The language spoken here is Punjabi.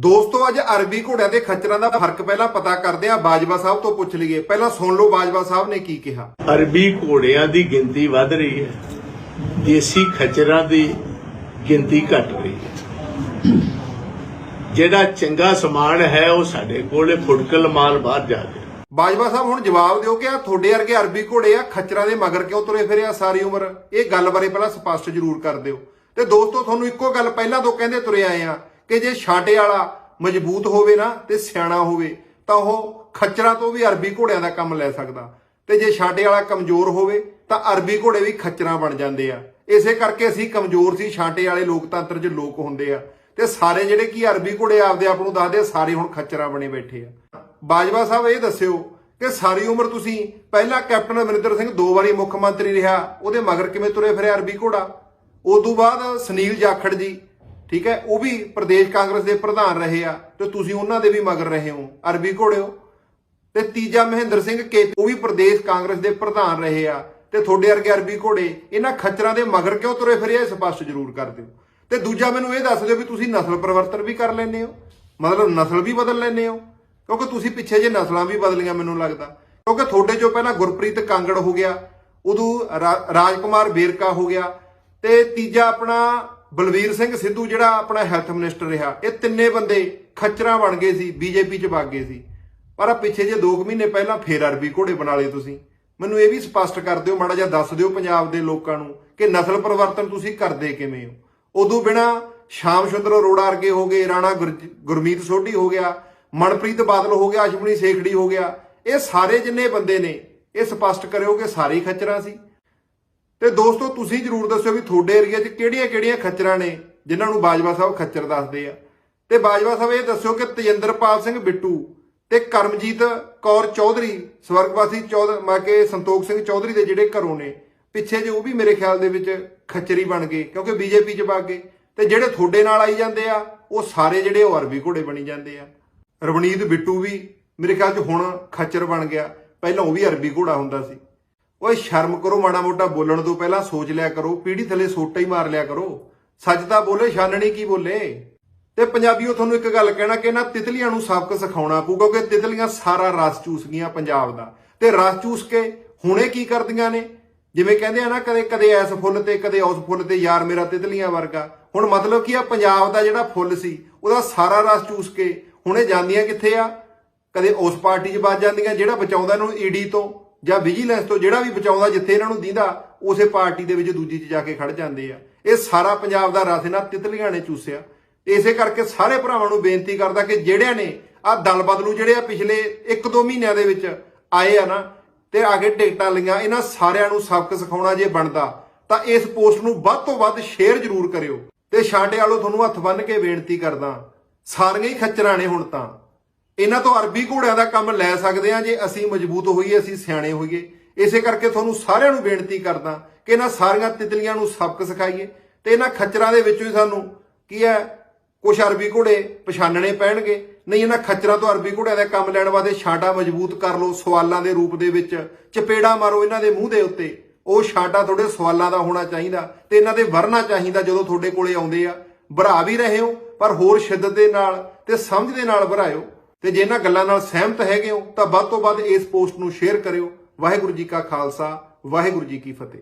ਦੋਸਤੋ ਅੱਜ ਅਰਬੀ ਘੋੜਿਆਂ ਦੇ ਖੱਚਰਾਂ ਦਾ ਫ਼ਰਕ ਪਹਿਲਾਂ ਪਤਾ ਕਰਦੇ ਆ ਬਾਜਵਾ ਸਾਹਿਬ ਤੋਂ ਪੁੱਛ ਲਈਏ। ਪਹਿਲਾਂ ਸੁਣ ਲਓ ਬਾਜਵਾ ਸਾਹਿਬ ਨੇ ਕੀ ਕਿਹਾ। ਅਰਬੀ ਘੋੜਿਆਂ ਦੀ ਗਿਣਤੀ ਵੱਧ ਰਹੀ ਹੈ। ਦੇਸੀ ਖੱਚਰਾਂ ਦੀ ਗਿਣਤੀ ਘਟ ਰਹੀ ਹੈ। ਜਿਹੜਾ ਚੰਗਾ ਸਮਾਨ ਹੈ ਉਹ ਸਾਡੇ ਕੋਲੇ ਫੁਟਕਲ ਮਾਲ ਬਾਹਰ ਜਾ ਰਿਹਾ। ਬਾਜਵਾ ਸਾਹਿਬ ਹੁਣ ਜਵਾਬ ਦਿਓ ਕਿ ਆ ਤੁਹਾਡੇ ਵਰਗੇ ਅਰਬੀ ਘੋੜੇ ਆ ਖੱਚਰਾਂ ਦੇ ਮਗਰ ਕਿਉਂ ਤੁਰੇ ਫਿਰੇ ਆ ਸਾਰੀ ਉਮਰ? ਇਹ ਗੱਲ ਬਾਰੇ ਪਹਿਲਾਂ ਸਪਸ਼ਟ ਜ਼ਰੂਰ ਕਰ ਦਿਓ। ਤੇ ਦੋਸਤੋ ਤੁਹਾਨੂੰ ਇੱਕੋ ਗੱਲ ਪਹਿਲਾਂ ਤੋਂ ਕਹਿੰਦੇ ਤੁਰੇ ਆਏ ਆ ਕਿ ਜੇ ਛਾਂਟੇ ਵਾਲਾ ਮਜ਼ਬੂਤ ਹੋਵੇ ਨਾ ਤੇ ਸਿਆਣਾ ਹੋਵੇ, ਤਾਂ ਉਹ ਖੱਚਰਾਂ ਤੋਂ ਵੀ ਅਰਬੀ ਘੋੜਿਆਂ ਦਾ ਕੰਮ ਲੈ ਸਕਦਾ। ਤੇ ਜੇ ਛਾਂਟੇ ਵਾਲਾ ਕਮਜ਼ੋਰ ਹੋਵੇ, ਤਾਂ ਅਰਬੀ ਘੋੜੇ ਵੀ ਖੱਚਰਾਂ ਬਣ ਜਾਂਦੇ ਆ। ਇਸੇ ਕਰਕੇ ਅਸੀਂ ਕਮਜ਼ੋਰ ਸੀ, ਛਾਂਟੇ ਵਾਲੇ ਲੋਕਤੰਤਰ 'ਚ ਲੋਕ ਹੁੰਦੇ ਆ। ਤੇ ਸਾਰੇ ਜਿਹੜੇ ਕੀ ਅਰਬੀ ਘੋੜੇ ਆਪਦੇ ਆਪ ਨੂੰ ਦੱਸਦੇ ਆ, ਸਾਰੇ ਹੁਣ ਖੱਚਰਾਂ ਬਣੇ ਬੈਠੇ ਆ। ਬਾਜਵਾ ਸਾਹਿਬ ਇਹ ਦੱਸਿਓ ਕਿ ਸਾਰੀ ਉਮਰ ਤੁਸੀਂ ਪਹਿਲਾਂ ਕੈਪਟਨ ਅਮਰਿੰਦਰ ਸਿੰਘ ਦੋ ਵਾਰੀ ਮੁੱਖ ਮੰਤਰੀ ਰਿਹਾ, ਉਹਦੇ ਮਗਰ ਕਿਵੇਂ ਤੁਰੇ ਫਿਰੇ ਅਰਬੀ ਘੋੜਾ? ਉਦੋਂ ਬਾਅਦ ਸੁਨੀਲ ਜਾਖੜ ਜੀ ਠੀਕ ਹੈ? ਉਹ ਵੀ ਪ੍ਰਦੇਸ਼ ਕਾਂਗਰਸ ਦੇ ਪ੍ਰਧਾਨ ਰਹੇ ਆ ਤੇ ਤੁਸੀਂ ਉਹਨਾਂ ਦੇ ਵੀ ਮਗਰ ਰਹੇ ਹੋ। ਅਰਬੀ ਘੋੜਿਓ। ਤੇ ਤੀਜਾ ਮਹਿੰਦਰ ਸਿੰਘ ਕੇ ਉਹ ਵੀ ਪ੍ਰਦੇਸ਼ ਕਾਂਗਰਸ ਦੇ ਪ੍ਰਧਾਨ ਰਹੇ ਆ। ਤੇ ਤੁਹਾਡੇ ਵਰਗੇ ਅਰਬੀ ਘੋੜੇ, ਇਹਨਾਂ ਖੱਚਰਾਂ ਦੇ ਮਗਰ ਕਿਉਂ ਤੁਰੇ ਫਿਰੇ ਇਹ ਸਪਸ਼ਟ ਜ਼ਰੂਰ ਕਰ ਦਿਓ। ਤੇ ਦੂਜਾ ਮੈਨੂੰ ਇਹ ਦੱਸ ਦਿਓ ਵੀ ਤੁਸੀਂ ਨਸਲ ਪਰਿਵਰਤਨ ਵੀ ਕਰ ਲੈਂਦੇ ਹੋ। ਮਤਲਬ ਨਸਲ ਵੀ ਬਦਲ ਲੈਂਦੇ ਹੋ। ਕਿਉਂਕਿ ਤੁਸੀਂ ਪਿੱਛੇ ਜੇ ਨਸਲਾਂ ਵੀ ਬਦਲੀਆਂ ਮੈਨੂੰ ਲੱਗਦਾ। ਕਿਉਂਕਿ ਤੁਹਾਡੇ ਚੋਂ ਪਹਿਲਾਂ ਗੁਰਪ੍ਰੀਤ ਕਾਂਗੜ ਹੋ ਗਿਆ, ਉਦੋਂ ਰਾ- ਰਾਜਕੁਮਾਰ ਬੇਰਕਾ ਹੋ ਗਿਆ। ਤੇ ਤੀਜਾ ਆਪਣਾ ਬਲਵੀਰ ਸਿੰਘ ਸਿੱਧੂ ਜਿਹੜਾ ਆਪਣਾ ਹੈਲਥ ਮਿਨਿਸਟਰ ਰਿਹਾ, ਇਹ ਤਿੰਨੇ ਬੰਦੇ ਖੱਚਰਾਂ ਬਣ ਗਏ ਸੀ, ਬੀਜੇਪੀ ਚ ਵਗ ਗਏ ਸੀ। ਪਰ ਆ ਪਿੱਛੇ ਜੇ 2 ਮਹੀਨੇ ਪਹਿਲਾਂ ਫੇਰ ਅਰਬੀ ਘੋੜੇ ਬਣਾ ਲਏ ਤੁਸੀਂ। ਮੈਨੂੰ ਇਹ ਵੀ ਸਪਸ਼ਟ ਕਰ ਦਿਓ, ਮਾੜਾ ਜਿਹਾ ਦੱਸ ਦਿਓ ਪੰਜਾਬ ਦੇ ਲੋਕਾਂ ਨੂੰ ਕਿ ਨਸਲ ਪਰਿਵਰਤਨ ਤੁਸੀਂ ਕਰਦੇ ਕਿਵੇਂ ਹੋ। ਉਦੋਂ ਬਿਨਾ ਸ਼ਾਮ ਸੁੰਦਰ ਅਰੋੜਾ ਵਰਗੇ ਹੋ ਗਏ, ਰਾਣਾ ਗੁਰ- ਗੁਰਮੀਤ ਸੋਢੀ ਹੋ ਗਿਆ, ਮਨਪ੍ਰੀਤ ਬਾਦਲ ਹੋ ਗਿਆ, ਅਸ਼ਵਨੀ ਸੇਖੜੀ ਹੋ ਗਿਆ। ਇਹ ਸਾਰੇ ਜਿੰਨੇ ਬੰਦੇ ਨੇ, ਇਹ ਸਪਸ਼ਟ ਕਰਿਓ ਕਿ ਸਾਰੇ ਹੀ ਖੱਚਰਾਂ ਸੀ। ਤੇ ਦੋਸਤੋ, ਤੁਸੀਂ ਜਰੂਰ ਦੱਸਿਓ ਵੀ ਤੁਹਾਡੇ ਏਰੀਆ 'ਚ ਕਿਹੜੀਆਂ-ਕਿਹੜੀਆਂ ਖੱਚਰਾਂ ਨੇ, ਜਿਨ੍ਹਾਂ ਨੂੰ ਬਾਜਵਾ ਸਾਹਿਬ ਖੱਚਰ ਦੱਸਦੇ ਆ। ਤੇ ਬਾਜਵਾ ਸਾਹਿਬ ਇਹ ਦੱਸਿਓ ਕਿ ਤੇਜਿੰਦਰਪਾਲ ਸਿੰਘ ਬਿੱਟੂ ਤੇ ਕਰਮਜੀਤ ਕੌਰ ਚੌਧਰੀ, ਸਵਰਗਵਾਸੀ ਚੌਧਰੀ ਮਾ ਕੇ ਸੰਤੋਖ ਸਿੰਘ ਚੌਧਰੀ ਦੇ ਜਿਹੜੇ ਘਰੋਂ ਨੇ, ਪਿੱਛੇ ਜੇ ਉਹ ਵੀ ਮੇਰੇ ਖਿਆਲ ਦੇ ਵਿੱਚ ਖੱਚਰੀ ਬਣ ਗਏ, ਕਿਉਂਕਿ ਬੀਜੇਪੀ 'ਚ ਵਗ ਗਏ ਤੇ ਜਿਹੜੇ ਤੁਹਾਡੇ ਨਾਲ ਆਈ ਜਾਂਦੇ ਆ, ਉਹ ਸਾਰੇ ਜਿਹੜੇ ਉਹ ਅਰਬੀ ਘੋੜੇ ਬਣੀ ਜਾਂਦੇ ਆ। ਰਵਨੀਤ ਬਿੱਟੂ ਵੀ ਮੇਰੇ ਖਿਆਲ 'ਚ ਹੁਣ ਖੱਚਰ ਬਣ ਗਿਆ। ਪਹਿਲਾਂ ਉਹ ਵੀ ਅਰਬੀ ਘੋੜਾ ਹੁੰਦਾ ਸੀ। ਓਏ ਸ਼ਰਮ ਕਰੋ, ਮਾੜਾ ਮੋਟਾ ਬੋਲਣ ਤੋਂ ਪਹਿਲਾਂ ਸੋਚ ਲਿਆ ਕਰੋ, ਪੀੜੀ ਥੱਲੇ ਸੋਟਾ ਹੀ ਮਾਰ ਲਿਆ ਕਰੋ। ਸੱਚ ਤਾਂ ਬੋਲੇ, ਛਾਨਣੀ ਕੀ ਬੋਲੇ? ਤੇ ਪੰਜਾਬੀਓ ਤੁਹਾਨੂੰ ਇੱਕ ਗੱਲ ਕਹਿਣਾ ਕਿ ਇਹਨਾਂ ਤਿਤਲੀਆਂ ਨੂੰ ਸਬਕ ਸਿਖਾਉਣਾ ਪਊ ਕਿਉਂਕਿ ਤਿਤਲੀਆਂ ਸਾਰਾ ਰਸ ਚੂਸ ਗਈਆਂ ਪੰਜਾਬ ਦਾ। ਤੇ ਰਸ ਚੂਸ ਕੇ ਹੁਣੇ ਕੀ ਕਰਦੀਆਂ ਨੇ? ਜਿਵੇਂ ਕਹਿੰਦੇ ਆ ਨਾ, ਕਦੇ ਕਦੇ ਐਸ ਫੁੱਲ ਤੇ, ਕਦੇ ਉਸ ਫੁੱਲ ਤੇ, ਯਾਰ ਮੇਰਾ ਤਿਤਲੀਆਂ ਵਰਗਾ। ਹੁਣ ਮਤਲਬ ਕੀ ਆ, ਪੰਜਾਬ ਦਾ ਜਿਹੜਾ ਫੁੱਲ ਸੀ, ਉਹਦਾ ਸਾਰਾ ਰਸ ਚੂਸ ਕੇ ਹੁਣੇ ਜਾਂਦੀਆਂ ਕਿੱਥੇ ਆ? ਕਦੇ ਉਸ ਪਾਰਟੀ 'ਚ ਵੱਜ ਜਾਂਦੀਆਂ, ਜਿਹੜਾ ਬਚਾਉਂਦਾ ਇਹਨੂੰ ਈਡੀ ਤੋਂ। ਜਾਂ ਵਿਜੀਲੈਂਸ ਤੋਂ ਜਿਹੜਾ ਵੀ ਬਚਾਉਂਦਾ, ਜਿੱਥੇ ਇਹਨਾਂ ਨੂੰ ਦੀਂਦਾ, ਉਸੇ ਪਾਰਟੀ ਦੇ ਵਿੱਚ ਦੂਜੀ 'ਚ ਜਾ ਕੇ ਖੜ ਜਾਂਦੇ ਆ। ਇਹ ਸਾਰਾ ਪੰਜਾਬ ਦਾ ਰਸ ਇਹਨਾਂ ਤਿਤਲੀਆਂ ਨੇ ਚੂਸਿਆ। ਇਸੇ ਕਰਕੇ ਸਾਰੇ ਭਰਾਵਾਂ ਨੂੰ ਬੇਨਤੀ ਕਰਦਾ ਕਿ ਜਿਹੜਿਆਂ ਨੇ ਆ ਦਲ ਬਦਲੂ, ਜਿਹੜੇ ਆ ਪਿਛਲੇ 1-2 ਮਹੀਨਿਆਂ ਦੇ ਵਿੱਚ ਆਏ ਆ ਨਾ, ਤੇ ਆ ਕੇ ਟਿਕਟਾਂ ਲਈਆਂ, ਇਹਨਾਂ ਸਾਰਿਆਂ ਨੂੰ ਸਬਕ ਸਿਖਾਉਣਾ ਜੇ ਬਣਦਾ, ਤਾਂ ਇਸ ਪੋਸਟ ਨੂੰ ਵੱਧ ਤੋਂ ਵੱਧ ਸ਼ੇਅਰ ਜ਼ਰੂਰ ਕਰਿਓ। ਤੇ ਛਾਂਟੇ ਵਾਲੋ, ਤੁਹਾਨੂੰ ਹੱਥ ਬੰਨ੍ਹ ਕੇ ਬੇਨਤੀ ਕਰਦਾ, ਸਾਰੀਆਂ ਹੀ ਖੱਚਰਾਂ ਨੇ ਹੁਣ ਤਾਂ। ਇਹਨਾਂ ਤੋਂ ਅਰਬੀ ਘੋੜਿਆਂ ਦਾ ਕੰਮ ਲੈ ਸਕਦੇ ਆ ਜੇ ਅਸੀਂ ਮਜ਼ਬੂਤ ਹੋਈਏ, ਅਸੀਂ ਸਿਆਣੇ ਹੋਈਏ। ਇਸੇ ਕਰਕੇ ਤੁਹਾਨੂੰ ਸਾਰਿਆਂ ਨੂੰ ਬੇਨਤੀ ਕਰਦਾ ਕਿ ਇਹਨਾਂ ਸਾਰੀਆਂ ਤਿਤਲੀਆਂ ਨੂੰ ਸਬਕ ਸਿਖਾਈਏ ਤੇ ਇਹਨਾਂ ਖੱਚਰਾਂ ਦੇ ਵਿੱਚੋਂ ਹੀ ਸਾਨੂੰ ਕੀ ਹੈ ਕੁਝ ਅਰਬੀ ਘੋੜੇ ਪਛਾਣਨੇ ਪੈਣਗੇ। ਨਹੀਂ, ਇਹਨਾਂ ਖੱਚਰਾਂ ਤੋਂ ਅਰਬੀ ਘੋੜਿਆਂ ਦਾ ਕੰਮ ਲੈਣ ਵਾਸਤੇ ਛਾਂਟਾ ਮਜ਼ਬੂਤ ਕਰ ਲਓ, ਸਵਾਲਾਂ ਦੇ ਰੂਪ ਦੇ ਵਿੱਚ ਚਪੇੜਾ ਮਾਰੋ ਇਹਨਾਂ ਦੇ ਮੂੰਹ ਦੇ ਉੱਤੇ। ਉਹ ਛਾਂਟਾ ਤੁਹਾਡੇ ਸਵਾਲਾਂ ਦਾ ਹੋਣਾ ਚਾਹੀਦਾ ਤੇ ਇਹਨਾਂ ਦੇ ਵਰਨਾ ਚਾਹੀਦਾ ਜਦੋਂ ਤੁਹਾਡੇ ਕੋਲੇ ਆਉਂਦੇ ਆ। ਭਰਾ ਵੀ ਰਹੇ ਹੋ, ਪਰ ਹੋਰ ਸ਼ਿੱਦਤ ਦੇ ਨਾਲ ਤੇ ਸਮਝ ਦੇ ਨਾਲ ਭਰਾਇਓ ਤੇ ਜੇ ਇਹਨਾਂ ਗੱਲਾਂ ਨਾਲ ਸਹਿਮਤ ਹੈਗੇ ਹੋ, ਤਾਂ ਵੱਧ ਤੋਂ ਵੱਧ ਇਸ ਪੋਸਟ ਨੂੰ ਸ਼ੇਅਰ ਕਰਿਓ। ਵਾਹਿਗੁਰੂ ਜੀ ਕਾ ਖਾਲਸਾ, ਵਾਹਿਗੁਰੂ ਜੀ ਕੀ ਫਤਿਹ।